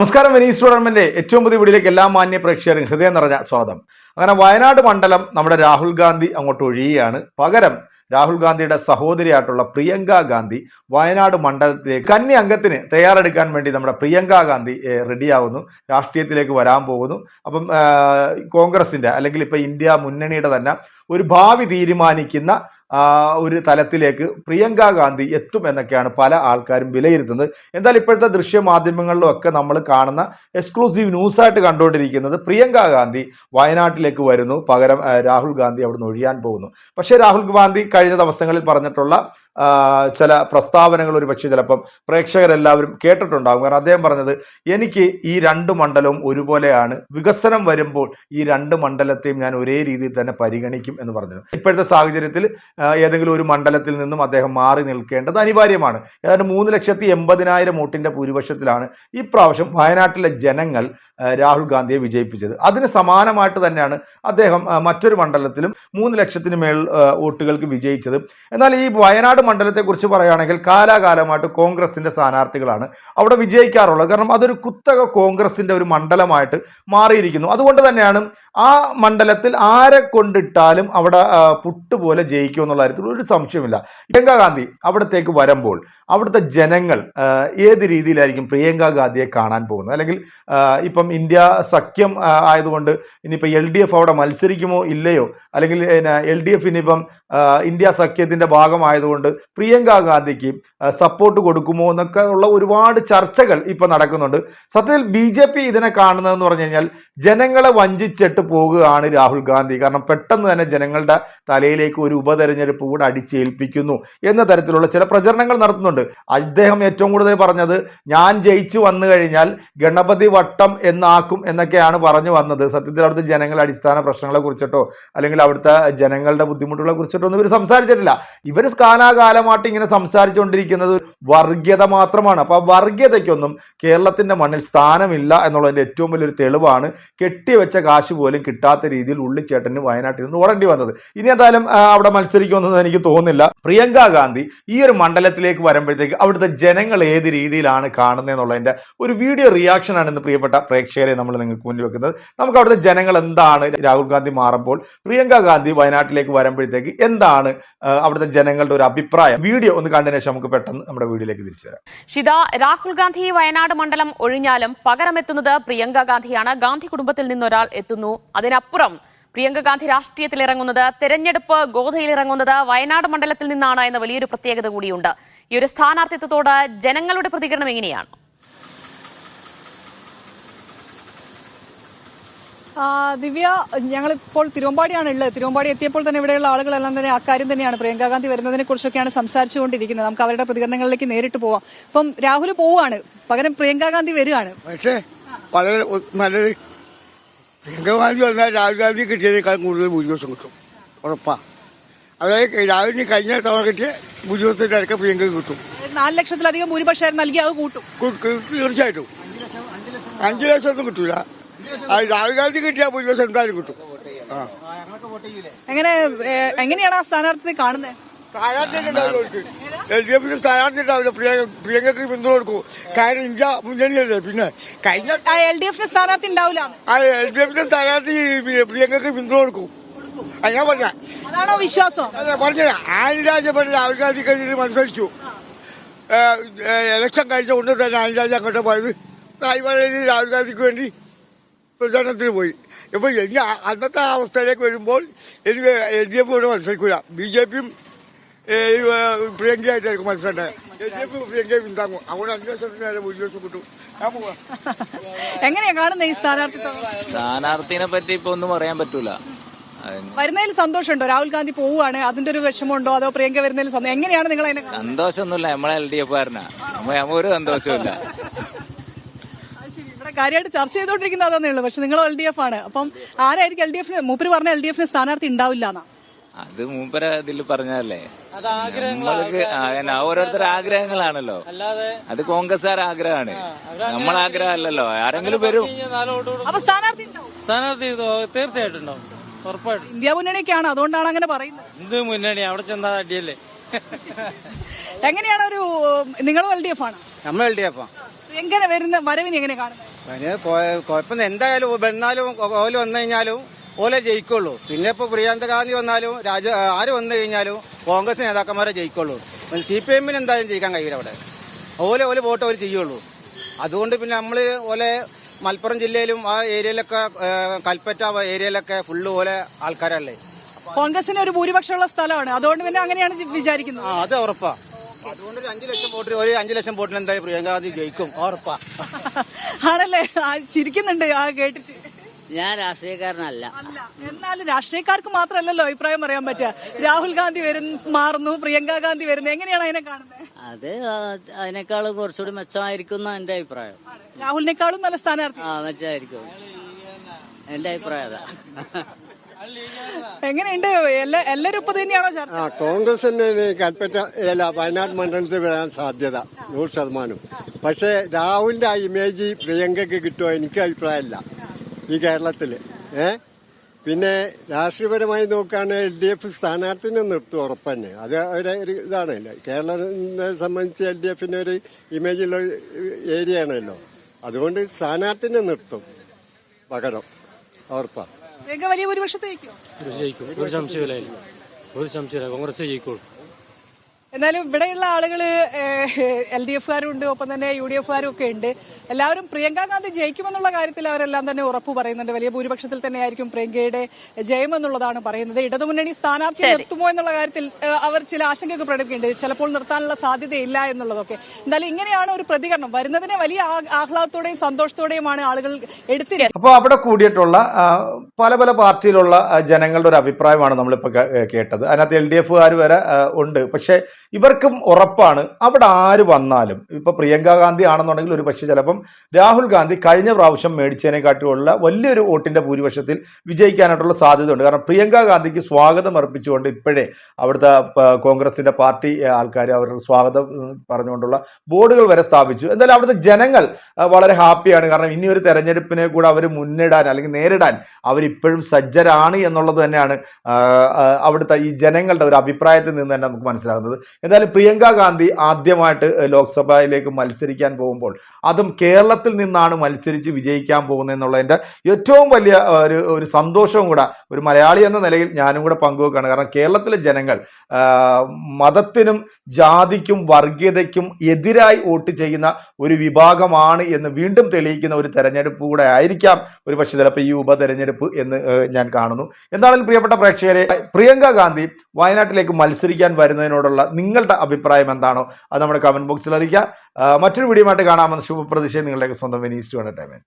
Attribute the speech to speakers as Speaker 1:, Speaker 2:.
Speaker 1: നമസ്കാരം വെനീസ് ടൂർണമെന്റിന്റെ ഏറ്റവും പുതിയ വീടിലേക്ക് എല്ലാ മാന്യ പ്രേക്ഷകരും ഹൃദയം നിറഞ്ഞ സ്വാഗതം. അങ്ങനെ വയനാട് മണ്ഡലം നമ്മുടെ രാഹുൽ ഗാന്ധി അങ്ങോട്ട് ഒഴിയുകയാണ്. പകരം രാഹുൽ ഗാന്ധിയുടെ സഹോദരിയായിട്ടുള്ള പ്രിയങ്ക ഗാന്ധി വയനാട് മണ്ഡലത്തിലേക്ക് കന്നി അംഗത്തിന് തയ്യാറെടുക്കാൻ വേണ്ടി നമ്മുടെ പ്രിയങ്ക ഗാന്ധി റെഡിയാവുന്നു. രാഷ്ട്രീയത്തിലേക്ക് വരാൻ പോകുന്നു. അപ്പം കോൺഗ്രസിന്റെ അല്ലെങ്കിൽ ഇപ്പൊ ഇന്ത്യ മുന്നണിയുടെ തന്നെ ഒരു ഭാവി തീരുമാനിക്കുന്ന ഒരു തലത്തിലേക്ക് പ്രിയങ്ക ഗാന്ധി എത്തും എന്നൊക്കെയാണ് പല ആൾക്കാരും വിലയിരുത്തുന്നത്. എന്നാൽ ഇപ്പോഴത്തെ ദൃശ്യ മാധ്യമങ്ങളിലും ഒക്കെ നമ്മൾ കാണുന്ന എക്സ്ക്ലൂസീവ് ന്യൂസായിട്ട് കണ്ടുകൊണ്ടിരിക്കുന്നത് പ്രിയങ്ക ഗാന്ധി വയനാട്ടിലേക്ക് വരുന്നു. പകരം രാഹുൽ ഗാന്ധി അവിടുന്ന് ഒഴിയാൻ പോകുന്നു. പക്ഷേ രാഹുൽ ഗാന്ധി കഴിഞ്ഞ ദിവസങ്ങളിൽ പറഞ്ഞിട്ടുള്ള ചില പ്രസ്താവനകൾ ഒരു പക്ഷേ ചിലപ്പം പ്രേക്ഷകരെല്ലാവരും കേട്ടിട്ടുണ്ടാകും. കാരണം അദ്ദേഹം പറഞ്ഞത് എനിക്ക് ഈ രണ്ട് മണ്ഡലവും ഒരുപോലെയാണ്. വികസനം വരുമ്പോൾ ഈ രണ്ട് മണ്ഡലത്തെയും ഞാൻ ഒരേ രീതിയിൽ തന്നെ പരിഗണിക്കും എന്ന് പറഞ്ഞു ഇപ്പോഴത്തെ സാഹചര്യത്തിൽ ഏതെങ്കിലും ഒരു മണ്ഡലത്തിൽ നിന്നും അദ്ദേഹം മാറി നിൽക്കേണ്ടത് അനിവാര്യമാണ്. ഏതാണ്ട് മൂന്ന് ലക്ഷത്തി എൺപതിനായിരം വോട്ടിന്റെ ഭൂരിപക്ഷത്തിലാണ് ഇപ്രാവശ്യം വയനാട്ടിലെ ജനങ്ങൾ രാഹുൽ ഗാന്ധിയെ വിജയിപ്പിച്ചത്. അതിന് സമാനമായിട്ട് തന്നെയാണ് അദ്ദേഹം മറ്റൊരു മണ്ഡലത്തിലും മൂന്ന് ലക്ഷത്തിന് മേൽ വോട്ടുകൾക്ക് വിജയിച്ചത്. എന്നാൽ ഈ വയനാട് മണ്ഡലത്തെക്കുറിച്ച് പറയുകയാണെങ്കിൽ കാലാകാലമായിട്ട് കോൺഗ്രസിന്റെ സ്ഥാനാർത്ഥികളാണ് അവിടെ വിജയിക്കാറുള്ളത്. കാരണം അതൊരു കുത്തക കോൺഗ്രസിന്റെ ഒരു മണ്ഡലമായിട്ട് മാറിയിരിക്കുന്നു. അതുകൊണ്ട് തന്നെയാണ് ആ മണ്ഡലത്തിൽ ആരെ കൊണ്ടിട്ടാലും അവിടെ പുട്ടുപോലെ ജയിക്കും എന്നുള്ള കാര്യത്തിൽ ഒരു സംശയമില്ല പ്രിയങ്ക ഗാന്ധി അവിടത്തേക്ക് വരുമ്പോൾ അവിടുത്തെ ജനങ്ങൾ ഏത് രീതിയിലായിരിക്കും പ്രിയങ്ക ഗാന്ധിയെ കാണാൻ പോകുന്നത്? അല്ലെങ്കിൽ ഇപ്പം ഇന്ത്യ സഖ്യം ആയതുകൊണ്ട് ഇനിയിപ്പോൾ എൽ ഡി എഫ് അവിടെ മത്സരിക്കുമോ ഇല്ലയോ? അല്ലെങ്കിൽ എൽ ഡി എഫ് ഇനിയിപ്പം ഇന്ത്യ സഖ്യത്തിന്റെ ഭാഗമായതുകൊണ്ട് പ്രിയങ്ക ഗാന്ധിക്ക് സപ്പോർട്ട് കൊടുക്കുമോ എന്നൊക്കെ ഉള്ള ഒരുപാട് ചർച്ചകൾ ഇപ്പം നടക്കുന്നുണ്ട്. സത്യത്തിൽ ബി ജെ പി ഇതിനെ കാണുന്നതെന്ന് പറഞ്ഞു കഴിഞ്ഞാൽ ജനങ്ങളെ വഞ്ചിച്ചിട്ട് പോകുകയാണ് രാഹുൽ ഗാന്ധി. കാരണം പെട്ടെന്ന് തന്നെ ജനങ്ങളുടെ തലയിലേക്ക് ഒരു ഉപതെരഞ്ഞെടുപ്പ് കൂടെ അടിച്ചേൽപ്പിക്കുന്നു എന്ന തരത്തിലുള്ള ചില പ്രചരണങ്ങൾ നടത്തുന്നുണ്ട്. അദ്ദേഹം ഏറ്റവും കൂടുതൽ പറഞ്ഞത് ഞാൻ ജയിച്ചു വന്നു കഴിഞ്ഞാൽ ഗണപതി വട്ടം എന്നാക്കും എന്നൊക്കെയാണ് പറഞ്ഞു വന്നത്. സത്യത്തിൽ അവിടുത്തെ ജനങ്ങളുടെ അടിസ്ഥാന പ്രശ്നങ്ങളെ കുറിച്ചിട്ടോ അല്ലെങ്കിൽ അവിടുത്തെ ജനങ്ങളുടെ ബുദ്ധിമുട്ടുകളെ കുറിച്ചിട്ടോ ഒന്നും ഇവർ സംസാരിച്ചിട്ടില്ല. ഇവർ കാലാകാലമായിട്ട് ഇങ്ങനെ സംസാരിച്ചുകൊണ്ടിരിക്കുന്നത് വർഗീയത മാത്രമാണ്. അപ്പോൾ ആ വർഗീയതയ്ക്കൊന്നും കേരളത്തിന്റെ മണ്ണിൽ സ്ഥാനമില്ല എന്നുള്ളതിന്റെ ഏറ്റവും വലിയൊരു തെളിവാണ് കെട്ടിവെച്ച കാശ് പോലും കിട്ടാത്ത രീതിയിൽ ഉള്ളിച്ചേട്ടന് വയനാട്ടിൽ നിന്ന് ഓടേണ്ടി വന്നത്. ഇനി എന്തായാലും അവിടെ മത്സരിക്കുമെന്നൊന്നും എനിക്ക് തോന്നുന്നില്ല. പ്രിയങ്ക ഗാന്ധി ഈ ഒരു മണ്ഡലത്തിലേക്ക് വരുമ്പോഴത്തേക്ക് അവിടുത്തെ ജനങ്ങൾ ഏത് രീതിയിലാണ് കാണുന്നത് എന്നുള്ളതിന്റെ ഒരു വീഡിയോ റിയാക്ഷനാണ് ഇന്ന് പ്രിയപ്പെട്ട പ്രേക്ഷകരെ നമ്മൾ നിങ്ങൾക്ക് മുന്നിൽ വെക്കുന്നത്. നമുക്ക് അവിടുത്തെ ജനങ്ങൾ എന്താണ്? രാഹുൽ ഗാന്ധി മാറുമ്പോൾ പ്രിയങ്ക ഗാന്ധി വയനാട്ടിലേക്ക് വരുമ്പോഴത്തേക്ക് എന്താണ് അവിടുത്തെ ജനങ്ങളുടെ ഒരു അഭിപ്രായം? വീഡിയോ ഒന്ന് കണ്ടതിന് ശേഷം നമുക്ക് പെട്ടെന്ന് നമ്മുടെ വീഡിയോയിലേക്ക് തിരിച്ചു വരാം.
Speaker 2: ഷിത രാഹുൽ ഗാന്ധി വയനാട് മണ്ഡലം ഒഴിഞ്ഞാലും പകരമെത്തുന്നത് പ്രിയങ്ക ഗാന്ധിയാണ്. ഗാന്ധി കുടുംബത്തിൽ നിന്നൊരാൾ എത്തുന്നു. അതിനപ്പുറം പ്രിയങ്ക ഗാന്ധി രാഷ്ട്രീയത്തിൽ ഇറങ്ങുന്നത് തെരഞ്ഞെടുപ്പ് ഗോധയിൽ ഇറങ്ങുന്നത് വയനാട് മണ്ഡലത്തിൽ നിന്നാണ് എന്ന വലിയൊരു പ്രത്യേകത കൂടിയുണ്ട്. ഈ ഒരു സ്ഥാനാർത്ഥിത്വത്തോട് ജനങ്ങളുടെ പ്രതികരണം എങ്ങനെയാണ്?
Speaker 3: ആ, ദിവ്യ ഞങ്ങളിപ്പോൾ തിരുവമ്പാടിയാണ് ഉള്ളത്. തിരുവമ്പാടി എത്തിയപ്പോൾ തന്നെ ഇവിടെയുള്ള ആളുകളെല്ലാം തന്നെ അക്കാര്യം തന്നെയാണ് പ്രിയങ്ക ഗാന്ധി വരുന്നതിനെ കുറിച്ചൊക്കെയാണ് സംസാരിച്ചുകൊണ്ടിരിക്കുന്നത്. നമുക്ക് അവരുടെ പ്രതികരണങ്ങളിലേക്ക് നേരിട്ട് പോവാം. ഇപ്പം രാഹുൽ പോവുകയാണ്. പകരം പ്രിയങ്ക ഗാന്ധി വരികയാണ്
Speaker 4: പക്ഷേ വളരെ നല്ലൊരു നല്ലത് പ്രിയങ്ക ഗാന്ധി വന്നാൽ രാഹുൽ ഗാന്ധി കിട്ടിയതിനേക്കാൾ കൂടുതൽ ഭൂരിപക്ഷം കിട്ടും ഉറപ്പാ അതായത് രാഹുലിന് കഴിഞ്ഞ തവണ കിട്ടിയ ഭൂരിപക്ഷത്തിന്റെ അടുക്ക പ്രിയങ്ക കിട്ടും
Speaker 3: നാല് ലക്ഷത്തിലധികം ഭൂരിപക്ഷം നൽകി അത് കൂട്ടും.
Speaker 4: തീർച്ചയായിട്ടും അഞ്ചു ലക്ഷമൊന്നും കിട്ടൂല രാഹുൽ ഗാന്ധി കിട്ടിയ ഭൂരിപക്ഷം. എന്തായാലും കിട്ടും
Speaker 3: എങ്ങനെ എങ്ങനെയാണ് ആ സ്ഥാനാർത്ഥി കാണുന്നത്?
Speaker 4: സ്ഥാനാർത്ഥി എൽ ഡി എഫിന് സ്ഥാനാർത്ഥി ഉണ്ടാവില്ല പ്രിയങ്ക പ്രിയങ്കക്ക് പിന്തുണ കൊടുക്കും. കാരണം ഇന്ത്യ മുന്നണിയല്ലേ? പിന്നെ കഴിഞ്ഞ
Speaker 3: എൽ ഡി എഫിന് സ്ഥാനാർത്ഥി ഉണ്ടാവില്ല.
Speaker 4: ആ എൽ ഡി എഫിന്റെ സ്ഥാനാർത്ഥി പ്രിയങ്കക്ക് പിന്തുണ കൊടുക്കും. ഞാൻ പറഞ്ഞ
Speaker 3: അതാണോ വിശ്വാസം?
Speaker 4: അതെ പറഞ്ഞത്. ആനിരാജപ്പെട്ട് രാഹുൽ ഗാന്ധി കഴിഞ്ഞിട്ട് മത്സരിച്ചു. ഇലക്ഷൻ കഴിച്ച ഉടനെ തന്നെ ആനിരാജ അങ്ങോട്ട് പോയത് രാഹുൽ ഗാന്ധിക്ക് വേണ്ടി പ്രചാരണത്തിന് പോയി. ഇപ്പൊ ഇനി അന്നത്തെ അവസ്ഥയിലേക്ക് വരുമ്പോൾ എനിക്ക് എൽ ഡി എഫ് കൂടെ മത്സരിക്കില്ല ബി ജെ പിയും പ്രിയങ്കയായിട്ടായിരിക്കും മത്സരം എൽ ഡി എഫ് പ്രിയങ്കയെ പിന്താങ്ങും അവിടെ അഞ്ചു വർഷത്തിന് നേരെ ഭൂരിപക്ഷം കിട്ടും. ഞാൻ പോവാ.
Speaker 3: എങ്ങനെയാ കാണുന്നത് ഈ സ്ഥാനാർത്ഥിത്വം?
Speaker 5: സ്ഥാനാർത്ഥിനെ പറ്റി ഇപ്പൊ ഒന്നും പറയാൻ പറ്റൂല.
Speaker 3: വരുന്നതിൽ സന്തോഷമുണ്ടോ? രാഹുൽ ഗാന്ധി പോവുകയാണ്. അതിന്റെ ഒരു വിഷമമുണ്ടോ? അതോ പ്രിയങ്ക വരുന്നതിൽ സന്തോഷം എങ്ങനെയാണ് നിങ്ങൾ അതിനെ?
Speaker 5: സന്തോഷമൊന്നുമില്ല. നമ്മളെ എൽ ഡി എഫ് കാരനാ ഒരു സന്തോഷമില്ല
Speaker 3: ശരി. ഇവിടെ കാര്യമായിട്ട് ചർച്ച ചെയ്തുകൊണ്ടിരിക്കുന്നത് അതന്നേ ഉള്ളൂ. പക്ഷെ നിങ്ങൾ എൽ ഡി എഫ് ആണ് അപ്പം ആരായിരിക്കും എൽ ഡി എഫിന് മൂപ്പര് പറഞ്ഞ എൽ ഡി എഫിന് സ്ഥാനാർത്ഥി ഉണ്ടാവില്ല എന്നാ.
Speaker 5: അത് മൂപ്പര ഇതിൽ പറഞ്ഞല്ലേ നമ്മൾക്ക് ഓരോരുത്തരുടെ ആഗ്രഹങ്ങളാണല്ലോ. അത് കോൺഗ്രസ്സുകാർ ആഗ്രഹമാണ്. നമ്മൾ ആഗ്രഹമല്ലല്ലോ. ആരെങ്കിലും വരും.
Speaker 3: അപ്പൊ സ്ഥാനാർത്ഥി
Speaker 6: തീർച്ചയായിട്ടും ഉണ്ടാവും. ഉറപ്പായിട്ടും.
Speaker 3: ഇന്ത്യ മുന്നണിയൊക്കെയാണ് അതുകൊണ്ടാണ് അങ്ങനെ പറയുന്നത്.
Speaker 6: എന്ത് മുന്നണി അവിടെ ചെന്നാ അടിയല്ലേ?
Speaker 3: എങ്ങനെയാണ് ഒരു നിങ്ങൾ എൽ ഡി എഫ് ആണ്?
Speaker 6: നമ്മൾ എൽ ഡി എഫ്
Speaker 3: എങ്ങനെ വരുന്ന വരവിനെ എങ്ങനെ കാണുന്നത്?
Speaker 6: കുഴപ്പം എന്തായാലും വന്നാലും ഓൽ വന്നു കഴിഞ്ഞാലും ഓലെ ജയിക്കുള്ളൂ. പിന്നെ ഇപ്പൊ പ്രിയങ്ക ഗാന്ധി വന്നാലും രാജ ആര് വന്നു കഴിഞ്ഞാലും കോൺഗ്രസ് നേതാക്കന്മാരെ ജയിക്കുള്ളൂ. സി പി എമ്മിന് എന്തായാലും ജയിക്കാൻ കഴിയില്ല അവിടെ. ഓലെ ഓലെ വോട്ട് അവർ ചെയ്യുള്ളൂ. അതുകൊണ്ട് പിന്നെ നമ്മൾ ഓലെ മലപ്പുറം ജില്ലയിലും ആ ഏരിയയിലൊക്കെ കൽപ്പറ്റ ഏരിയയിലൊക്കെ ഫുള്ള് ഓലെ ആൾക്കാരല്ലേ.
Speaker 3: കോൺഗ്രസിന് ഒരു ഭൂരിപക്ഷമുള്ള സ്ഥലമാണ്. അതുകൊണ്ട് പിന്നെ അങ്ങനെയാണ് വിചാരിക്കുന്നത്.
Speaker 6: ആ അത് ഉറപ്പാ. അതുകൊണ്ട് ഒരു അഞ്ചു ലക്ഷം വോട്ടിൽ ഒരു അഞ്ചു ലക്ഷം വോട്ടിൽ എന്തായാലും പ്രിയങ്ക ഗാന്ധി ജയിക്കും. ഉറപ്പാ.
Speaker 3: ആണല്ലേ? ചിരിക്കുന്നുണ്ട്. ആ കേട്ടിട്ട്.
Speaker 7: ഞാൻ രാഷ്ട്രീയക്കാരനല്ല.
Speaker 3: അല്ല എന്നാലും രാഷ്ട്രീയക്കാർക്ക് മാത്രമല്ലല്ലോ അഭിപ്രായം പറയാൻ പറ്റുക. രാഹുൽ ഗാന്ധി വരുന്നു മാറുന്നു പ്രിയങ്ക ഗാന്ധി വരുന്നു. എങ്ങനെയാണ് അതിനെ കാണുന്നത്?
Speaker 7: അത് അതിനേക്കാൾ കുറച്ചുകൂടി മെച്ചമായിരിക്കും എന്നാ എന്റെ അഭിപ്രായം
Speaker 3: രാഹുലിനേക്കാളും നല്ല സ്ഥാനാർത്ഥി.
Speaker 7: ആ മെച്ചമായിരിക്കും. എന്റെ അഭിപ്രായം അതാ.
Speaker 3: എങ്ങനെയുണ്ട്? എല്ലാ എല്ലാവരും ഇപ്പൊ തന്നെയാണോ ചർച്ച?
Speaker 8: ആ കോൺഗ്രസിന് കൽപ്പറ്റ അല്ല വയനാട് മണ്ഡലത്തിൽ വരാൻ സാധ്യത നൂറ് ശതമാനം. പക്ഷേ രാഹുലിന്റെ ആ ഇമേജ് പ്രിയങ്കയ്ക്ക് കിട്ടുമോ? എനിക്ക് അഭിപ്രായമില്ല. ഈ കേരളത്തിൽ ഏ? പിന്നെ രാഷ്ട്രീയപരമായി നോക്കുകയാണ് എൽ ഡി എഫ് സ്ഥാനാർത്ഥിനെ നിർത്തും ഉറപ്പന്നെ. അത് അവരുടെ ഒരു ഇതാണല്ലോ കേരളത്തെ സംബന്ധിച്ച് എൽ ഡി എഫിന്റെ ഒരു ഇമേജുള്ള ഏരിയ ആണല്ലോ അതുകൊണ്ട് സ്ഥാനാർത്ഥിനെ നിർത്തും. പകരം. ഉറപ്പാണ്
Speaker 3: വലിയ
Speaker 9: ജയിക്കും. ഒരു സംശയമില്ല. ഒരു സംശയമില്ല കോൺഗ്രസ് ജയിക്കുള്ളൂ
Speaker 3: എന്നാലും ഇവിടെയുള്ള ആളുകൾ എൽ ഡി എഫുകാരും ഉണ്ട് ഒപ്പം തന്നെ യു ഡി എഫുകാരും ഒക്കെ ഉണ്ട്. എല്ലാവരും പ്രിയങ്ക ഗാന്ധി ജയിക്കുമെന്നുള്ള കാര്യത്തിൽ അവരെല്ലാം തന്നെ ഉറപ്പ് പറയുന്നുണ്ട്. വലിയ ഭൂരിപക്ഷത്തിൽ തന്നെയായിരിക്കും പ്രിയങ്കയുടെ ജയമെന്നുള്ളതാണ് പറയുന്നത്. ഇടതുമുന്നണി സ്ഥാനാർത്ഥി. നിർത്തുമോ എന്നുള്ള കാര്യത്തിൽ അവർ ചില ആശങ്കയൊക്കെ പ്രകടിപ്പിക്കുന്നുണ്ട്. ചിലപ്പോൾ നിർത്താനുള്ള സാധ്യതയില്ല എന്നുള്ളതൊക്കെ. എന്തായാലും ഇങ്ങനെയാണ് ഒരു പ്രതികരണം. വരുന്നതിനെ വലിയ ആഹ്ലാദത്തോടെയും സന്തോഷത്തോടെയുമാണ് ആളുകൾ എടുത്തിരിക്കുന്നത്
Speaker 1: അപ്പോൾ അവിടെ കൂടിയിട്ടുള്ള പല പല പാർട്ടിയിലുള്ള ജനങ്ങളുടെ ഒരു അഭിപ്രായമാണ് നമ്മളിപ്പോൾ കേട്ടത്. അതിനകത്ത് എൽ ഡി എഫുകാർ വരെ ഉണ്ട്. പക്ഷേ ഇവർക്കും ഉറപ്പാണ്. അവിടെ ആര് വന്നാലും ഇപ്പോൾ പ്രിയങ്ക ഗാന്ധി ആണെന്നുണ്ടെങ്കിൽ ഒരു പക്ഷേ ചിലപ്പം രാഹുൽ ഗാന്ധി കഴിഞ്ഞ പ്രാവശ്യം മേടിച്ചതിനെക്കാട്ടിയുള്ള വലിയൊരു വോട്ടിന്റെ ഭൂരിപക്ഷത്തിൽ വിജയിക്കാനായിട്ടുള്ള സാധ്യതയുണ്ട്. കാരണം പ്രിയങ്ക ഗാന്ധിക്ക് സ്വാഗതം അർപ്പിച്ചുകൊണ്ട് ഇപ്പോഴേ അവിടുത്തെ കോൺഗ്രസിന്റെ പാർട്ടി ആൾക്കാർ അവരുടെ സ്വാഗതം പറഞ്ഞുകൊണ്ടുള്ള ബോർഡുകൾ വരെ സ്ഥാപിച്ചു. എന്തായാലും അവിടുത്തെ ജനങ്ങൾ വളരെ ഹാപ്പിയാണ്. കാരണം ഇനി ഒരു തെരഞ്ഞെടുപ്പിനെ കൂടെ അവർ മുന്നിടാൻ അല്ലെങ്കിൽ നേരിടാൻ അവരിപ്പോഴും സജ്ജരാണ് എന്നുള്ളത് തന്നെയാണ് അവിടുത്തെ ഈ ജനങ്ങളുടെ ഒരു അഭിപ്രായത്തിൽ നിന്ന് തന്നെ നമുക്ക് മനസ്സിലാകുന്നത്. എന്തായാലും പ്രിയങ്ക ഗാന്ധി ആദ്യമായിട്ട് ലോക്സഭയിലേക്ക് മത്സരിക്കാൻ പോകുമ്പോൾ അതും കേരളത്തിൽ നിന്നാണ് മത്സരിച്ച് വിജയിക്കാൻ പോകുന്നത് എന്നുള്ളതിന്റെ ഏറ്റവും വലിയ ഒരു ഒരു സന്തോഷവും കൂടെ ഒരു മലയാളി എന്ന നിലയിൽ ഞാനും കൂടെ പങ്കുവെക്കുകയാണ് കാരണം കേരളത്തിലെ ജനങ്ങൾ മതത്തിനും ജാതിക്കും വർഗീയതയ്ക്കും എതിരായി വോട്ട് ചെയ്യുന്ന ഒരു വിഭാഗമാണ് എന്ന് വീണ്ടും തെളിയിക്കുന്ന ഒരു തെരഞ്ഞെടുപ്പ് കൂടെ ആയിരിക്കാം ഒരു പക്ഷേ ചിലപ്പോൾ ഈ ഉപതെരഞ്ഞെടുപ്പ് എന്ന് ഞാൻ കാണുന്നു. എന്താണെങ്കിലും പ്രിയപ്പെട്ട പ്രേക്ഷകരെ പ്രിയങ്ക ഗാന്ധി വയനാട്ടിലേക്ക് മത്സരിക്കാൻ വരുന്നതിനോടുള്ള നിങ്ങളുടെ അഭിപ്രായം എന്താണോ അത് നമ്മുടെ കമന്റ് ബോക്സിൽ അറിയിക്കുക. മറ്റൊരു വീഡിയോ ആയിട്ട് കാണാമെന്ന് ശുഭപ്രതീക്ഷ നിങ്ങളുടെ സ്വന്തം വിനീസ് ടു എന്റർടൈൻമെന്റ്